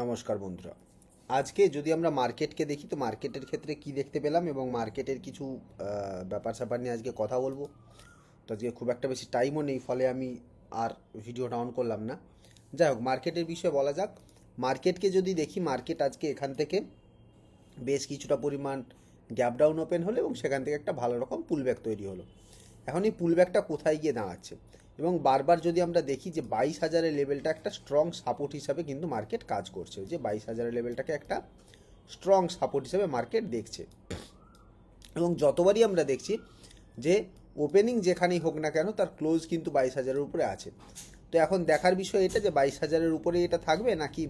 নমস্কার বন্ধুরা। আজকে যদি আমরা মার্কেটকে দেখি, তো মার্কেটের ক্ষেত্রে কি দেখতে পেলাম এবং মার্কেটের কিছু ব্যাপার স্যাপার নিয়ে আজকে কথা বলব। তো আজকে খুব একটা বেশি টাইমও নেই, ফলে আমি আর ভিডিওটা অন করলাম না। যাই হোক, মার্কেটের বিষয়ে বলা যাক। মার্কেটকে যদি দেখি, মার্কেট আজকে এখান থেকে বেশ কিছুটা পরিমাণ গ্যাপ ডাউন ওপেন হলো এবং সেখান থেকে একটা ভালো রকম পুলব্যাক তৈরি হলো। এখন এই পুলব্যাকটা কোথায় গিয়ে দাঁড়াচ্ছে? এবং বারবার যদি আমরা দেখি যে বাইশ হাজারের লেভেলটা একটা স্ট্রং সাপোর্ট হিসাবে কিন্তু মার্কেট কাজ করছে। যে বাইশ হাজারের লেভেলটাকে একটা স্ট্রং সাপোর্ট হিসাবে মার্কেট দেখছে। এবং যতবারই আমরা দেখছি যে ওপেনিং যেখানেই হোক না কেন তার ক্লোজ কিন্তু বাইশ হাজারের উপরে আছে। তো এখন দেখার বিষয় এটা যে বাইশ হাজারের উপরে এটা থাকবে নাকি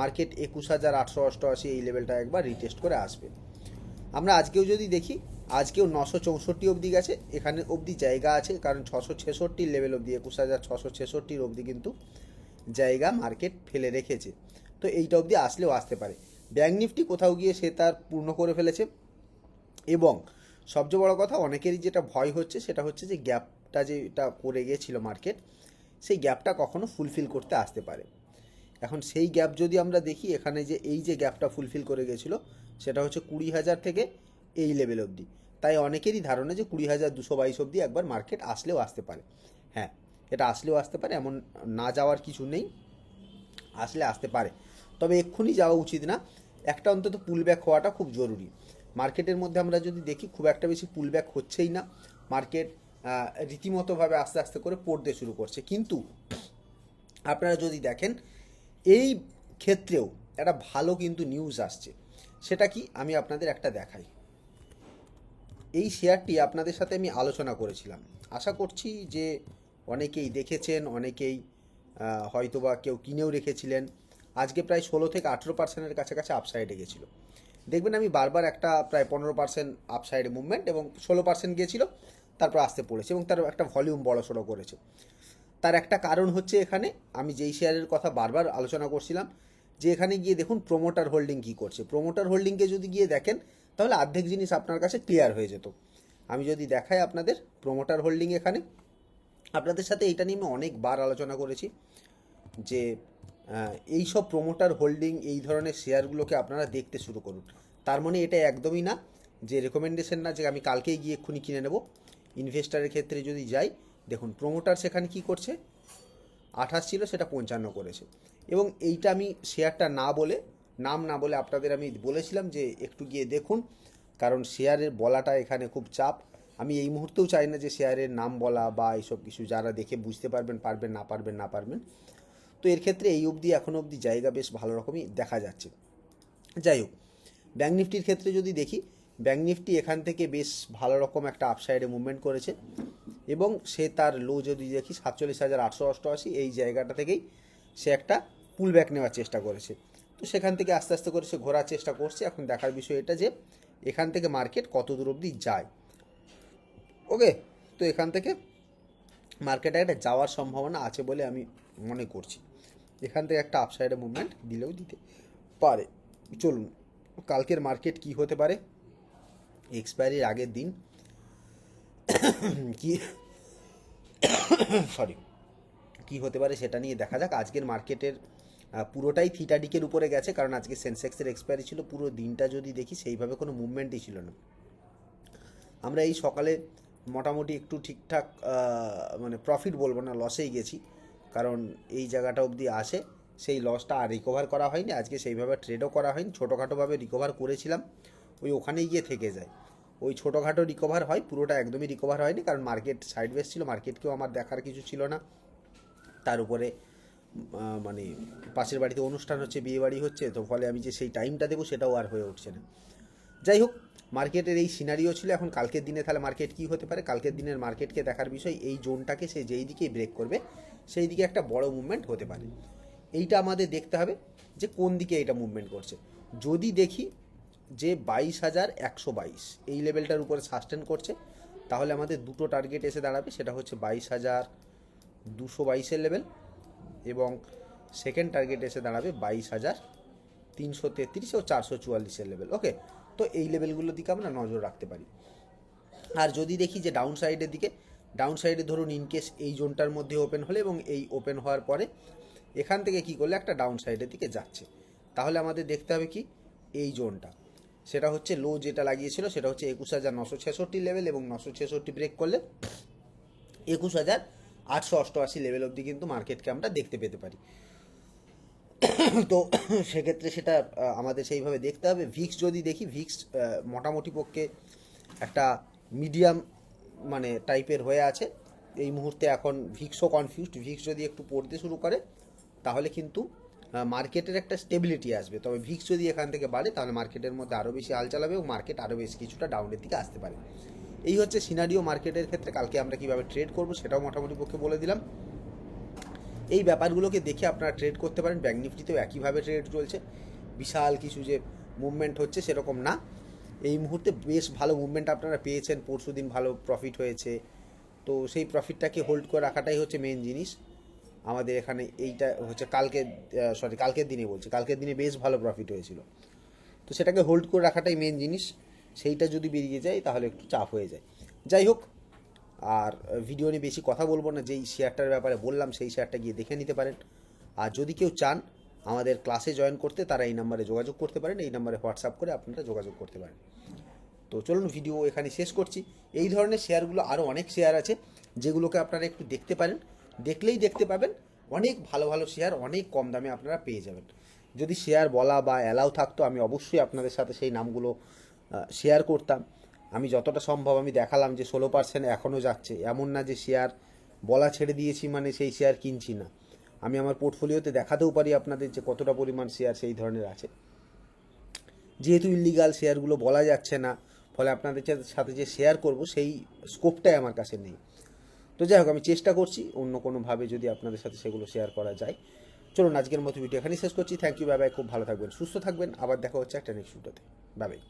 মার্কেট একুশ হাজার আটশো অষ্টআশি এই লেভেলটা একবার রিটেস্ট করে আসবে। আমরা আজকেও যদি দেখি আজকেও নশো চৌষট্টি অবধি গেছে, এখানে অবধি জায়গা আছে, কারণ ছশো ছেষট্টির লেভেল অবধি, একুশ হাজার ছশো ছেষট্টির অবধি কিন্তু জায়গা মার্কেট ফেলে রেখেছে। তো এইটা অবধি আসলেও আসতে পারে। ব্যাঙ্ক নিফটি কোথাও গিয়ে সে তার পূর্ণ করে ফেলেছে। এবং সবচেয়ে বড় কথা, অনেকেরই যেটা ভয় হচ্ছে, সেটা হচ্ছে যে গ্যাপটা যেটা করে গিয়েছিল মার্কেট সেই গ্যাপটা কখনো ফুলফিল করতে আসতে পারে। এখন সেই গ্যাপ যদি আমরা দেখি, এখানে যে এই যে গ্যাপটা ফুলফিল করে গেছিল সেটা হচ্ছে কুড়ি হাজার থেকে এই লেভেল অবধি। তাই অনেকেরই ধারণা যে কুড়ি হাজার দুশো বাইশ অবধি একবার মার্কেট আসলেও আসতে পারে। হ্যাঁ এটা আসলেও আসতে পারে, এমন না যাওয়ার কিছু নেই। আসলে আসতে পারে। তবে এক্ষুনি যাওয়া উচিত না। একটা অন্তত পুলব্যাক হওয়াটা খুব জরুরি। মার্কেটের মধ্যে আমরা যদি দেখি, খুব একটা বেশি পুলব্যাক হচ্ছেই না। মার্কেট রীতিমতোভাবে আস্তে আস্তে করে পড়তে শুরু করছে। কিন্তু আপনারা যদি দেখেন, এই ক্ষেত্রেও একটা ভালো কিন্তু নিউজ আসছে। সেটা কি? আমি আপনাদের একটা দেখাই। এই শেয়ারটি আপনাদের সাথে আমি আলোচনা করেছিলাম। আশা করছি যে অনেকেই দেখেছেন, অনেকেই হয়তোবা কেউ কিনেও রেখেছিলেন। আজকে প্রায় ষোলো থেকে আঠেরো পার্সেন্টের কাছাকাছি আপসাইডে গেছিল। দেখবেন আমি বারবার একটা প্রায় পনেরো পার্সেন্ট আপসাইডে মুভমেন্ট এবং ষোলো পার্সেন্ট গিয়েছিল, তারপর আসতে পড়েছে এবং তার একটা ভলিউম বড় সড়ো করেছে। তার একটা কারণ হচ্ছে এখানে, আমি যেই শেয়ারের কথা বারবার আলোচনা করছিলাম, যে এখানে গিয়ে দেখুন প্রোমোটার হোল্ডিং কী করছে। প্রোমোটার হোল্ডিংকে যদি গিয়ে দেখেন তাহলে অর্ধেক জিনিস আপনার কাছে ক্লিয়ার হয়ে যেত। আমি যদি দেখাই আপনাদের প্রোমোটার হোল্ডিং এখানে, আপনাদের সাথে এটা নিয়ে আমি অনেকবার আলোচনা করেছি যে এই সব প্রোমোটার হোল্ডিং এই ধরনের শেয়ারগুলোকে আপনারা দেখতে শুরু করুন। তার মানে এটা একদমই না যে রেকমেন্ডেশন না যে আমি কালকেই গিয়ে এক্ষুনি কিনে নেব। ইনভেস্টারের ক্ষেত্রে যদি যাই, দেখুন প্রোমোটার সেখানে কি করছে? আঠাশ ছিল, সেটা পঞ্চান্ন করেছে। এবং এইটা আমি শেয়ারটা না বলে নাম না বলে আপনাদের আমি বলেছিলাম যে একটু গিয়ে দেখুন, কারণ শেয়ারের বলাটা এখানে খুব চাপ। আমি এই মুহূর্তেও চাই না যে শেয়ারের নাম বলা বা এইসব কিছু যারা দেখে বুঝতে পারবেন পারবেন, না পারবেন না পারবেন। তো এর ক্ষেত্রে এই অবধি এখনও অবধি জায়গা বেশ ভালো রকমই দেখা যাচ্ছে। যাই হোক ব্যাঙ্ক নিফটির ক্ষেত্রে যদি দেখি ব্যাঙ্ক নিফটি এখান থেকে বেশ ভালো রকম একটা আপসাইডে মুভমেন্ট করেছে এবং সে তার লো যদি দেখি, সাতচল্লিশ হাজার আটশো অষ্টআশি, এই জায়গাটা থেকেই সে একটা পুল ব্যাক নেওয়ার চেষ্টা করেছে। তো সেখান থেকে আস্তে আস্তে করে সে ঘোরার চেষ্টা করছে। এখন দেখার বিষয় এটা যে এখান থেকে মার্কেট কত দূর অবধি যায়। ওকে? তো এখান থেকে মার্কেটে একটা যাওয়ার সম্ভাবনা আছে বলে আমি মনে করছি। এখান থেকে একটা আপসাইডে মুভমেন্ট দিলেও দিতে পারে। চলুন, কালকের মার্কেট কি হতে পারে? এক্সপায়ারির আগের দিন। কি? সরি কি হতে পারে সেটা নিয়ে দেখা যাক। আজকের মার্কেটের পুরোটাই থিটাডিকের উপরে গেছে, কারণ আজকে সেন্সেক্সের এক্সপায়ারি ছিল, পুরো দিনটা যদি দেখি সেইভাবে কোনো মুভমেন্টই ছিল না। আমরা এই সকালে মোটামুটি একটু ঠিকঠাক মানে প্রফিট বলব না লসেই গেছি, কারণ এই জায়গাটা অবধি আসে সেই লসটা আর রিকভার করা হয়নি, আজকে সেইভাবে ট্রেডও করা হয়নি, ছোটোখাটোভাবে রিকভার করেছিলাম, ওই ওখানেই গিয়ে থেকে যায়। ওই ছোটোখাটো রিকভার হয়, পুরোটা একদমই রিকভার হয়নি, কারণ মার্কেট সাইডওয়েজ ছিল মার্কেটকেও আমার দেখার কিছু ছিল না, তার উপরে মানে পাশের বাড়িতে অনুষ্ঠান হচ্ছে, বিয়ে বাড়ি হচ্ছে, তো ফলে আমি যে সেই টাইমটা দেবো সেটাও আর হয়ে উঠছে না। যাই হোক মার্কেটের এই সিনারিও ছিল, এখন কালকের দিনে তাহলে মার্কেট কি হতে পারে? কালকের দিনের মার্কেটকে দেখার বিষয়, এই জোনটাকে সে যেই দিকেই ব্রেক করবে, সেই দিকে একটা বড় মুভমেন্ট হতে পারে। এইটা আমাদের দেখতে হবে যে কোন দিকে এটা মুভমেন্ট করছে। যদি দেখি যে বাইশ হাজার একশো বাইশ, এই লেভেলটার উপরে সাস্টেন করছে, তাহলে আমাদের দুটো টার্গেট এসে দাঁড়াবে, সেটা হচ্ছে বাইশ হাজার দুশো বাইশের লেভেল এবং সেকেন্ড টার্গেট এসে দাঁড়াবে বাইশ হাজার তিনশো তেত্রিশ ও চারশো চুয়াল্লিশের লেভেল ওকে তো এই লেভেলগুলোর দিকে আমরা নজর রাখতে পারি। আর যদি দেখি যে ডাউন সাইডের দিকে ডাউন সাইডে ধরুন ইনকেস এই জোনটার মধ্যে ওপেন হলে এবং এই ওপেন হওয়ার পরে, এখান থেকে কি করলে একটা ডাউন সাইডের দিকে যাচ্ছে। তাহলে আমাদের দেখতে হবে কি? এই জোনটা সেটা হচ্ছে লো যেটা লাগিয়েছিল, সেটা হচ্ছে একুশ হাজার নশো ছেষট্টি লেভেল এবং নশো ছেষট্টি ব্রেক করলে একুশ হাজার আটশো অষ্টআশি লেভেল অবধি কিন্তু মার্কেটকে আমরা দেখতে পেতে পারি। তো সেক্ষেত্রে সেটা আমাদের সেইভাবে দেখতে হবে। ভিক্স যদি দেখি ভিক্স মোটামুটি পক্ষে একটা মিডিয়াম মানে টাইপের হয়ে আছে। এই মুহূর্তে এখন ভিক্সও কনফিউজড ভিক্স যদি একটু পড়তে শুরু করে, তাহলে কিন্তু মার্কেটের একটা স্টেবিলিটি আসবে। তবে ভিক্স যদি এখান থেকে বাড়ে, তাহলে মার্কেটের মধ্যে আরও বেশি হাল চালাবে এবং মার্কেট আরও বেশি কিছুটা ডাউনের দিকে আসতে পারে। এই হচ্ছে সিনারিও মার্কেটের ক্ষেত্রে কালকে আমরা কীভাবে ট্রেড করব সেটাও মোটামুটি পক্ষে বলে দিলাম। এই ব্যাপারগুলোকে দেখে আপনারা ট্রেড করতে পারেন। ব্যাঙ্ক নিফটিতেও একইভাবে ট্রেড চলছে। বিশাল কিছু যে মুভমেন্ট হচ্ছে সেরকম না। এই মুহূর্তে বেশ ভালো মুভমেন্ট আপনারা পেয়েছেন। পরশু দিন ভালো প্রফিট হয়েছে। তো সেই প্রফিটটাকে হোল্ড করে রাখাটাই হচ্ছে মেন জিনিস। আমাদের এখানে এইটা হচ্ছে কালকে সরি কালকের দিনে বলছি। কালকের দিনে বেশ ভালো প্রফিট হয়েছিল। তো সেটাকে হোল্ড করে রাখাটাই মেন জিনিস। সেইটা যদি বেরিয়ে যায়, তাহলে একটু চাপ হয়ে যায়। যাই হোক, আর ভিডিও নিয়ে বেশি কথা বলব না, যেই শেয়ারটার ব্যাপারে বললাম, সেই শেয়ারটা গিয়ে দেখে নিতে পারেন। আর যদি কেউ চান আমাদের ক্লাসে জয়েন করতে, তারা এই নাম্বারে যোগাযোগ করতে পারেন। এই নাম্বারে হোয়াটসঅ্যাপ করে আপনারা যোগাযোগ করতে পারেন। তো চলুন ভিডিও এখানে শেষ করছি। এই ধরনের শেয়ারগুলো আরও অনেক শেয়ার আছে, যেগুলোকে আপনারা একটু দেখতে পারেন। দেখলেই দেখতে পাবেন, অনেক ভালো ভালো শেয়ার অনেক কম দামে আপনারা পেয়ে যাবেন। যদি শেয়ার বলা বা অ্যালাউ থাকতো, আমি অবশ্যই আপনাদের সাথে সেই নামগুলো শেয়ার করতাম। আমি যতটা সম্ভব আমি দেখালাম যে ষোলো পার্সেন্ট এখনও যাচ্ছে। এমন না যে শেয়ার বলা ছেড়ে দিয়েছি মানে সেই শেয়ার কিনছি না। আমি আমার পোর্টফোলিওতে দেখাতেও পারি আপনাদের যে কতটা পরিমাণ শেয়ার সেই ধরনের আছে। যেহেতু ইলিগাল শেয়ারগুলো বলা যাচ্ছে না, ফলে আপনাদের সাথে যে শেয়ার করব সেই স্কোপটাই আমার কাছে নেই। তো যাই হোক, আমি চেষ্টা করছি অন্য কোনোভাবে যদি আপনাদের সাথে সেগুলো শেয়ার করা যায়। চলুন, আজকের মতো ভিডিও এখানেই শেষ করছি। থ্যাংক ইউ বাই বাই খুব ভালো থাকবেন, সুস্থ থাকবেন। আবার দেখা হচ্ছে একটা নেক্সট ভিডিওতে বাই বাই